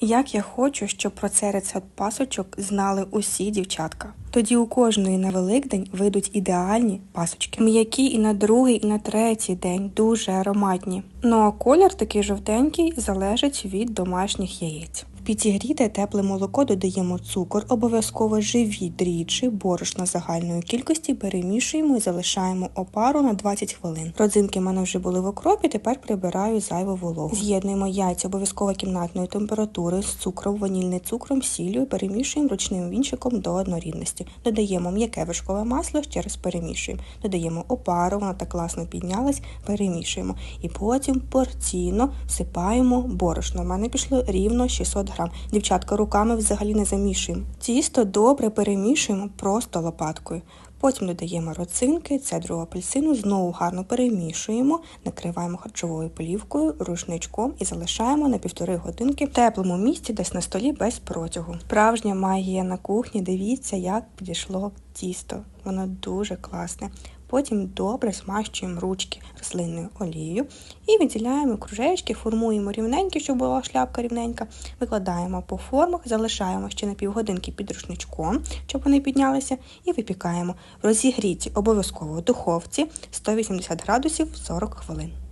Як я хочу, щоб про цей рецепт пасочок знали усі дівчатка. Тоді у кожної на Великдень вийдуть ідеальні пасочки. М'які і на другий, і на третій день дуже ароматні. Ну а колір такий жовтенький залежить від домашніх яєць. Підігріте тепле молоко додаємо цукор, обов'язково живі дріжджі, борошна загальної кількості, перемішуємо і залишаємо опару на 20 хвилин. Родзинки в мене вже були в окропі, тепер прибираю зайву вологу. З'єднуємо яйця обов'язково кімнатної температури з цукром, ванільним цукром, сіллю і перемішуємо ручним вінчиком до однорідності. Додаємо м'яке вершкове масло, ще раз перемішуємо. Додаємо опару, вона так класно піднялась, перемішуємо. І потім порційно всипаємо борошно. У мене пішло рівно 600 грам. Дівчатка руками взагалі не замішуємо. Тісто добре перемішуємо просто лопаткою. Потім додаємо роцинки, цедру апельсину, знову гарно перемішуємо, накриваємо харчовою полівкою, рушничком і залишаємо на півтори годинки в теплому місці, десь на столі без протягу. Справжня магія на кухні. Дивіться, як підійшло тісто. Воно дуже класне. Потім добре смащуємо ручки рослинною олією і відділяємо кружечки, формуємо рівненькі, щоб була шляпка рівненька. Викладаємо по формах, залишаємо ще на півгодинки під рушничком, щоб вони піднялися, і випікаємо в розігріті обов'язково в духовці 180 градусів 40 хвилин.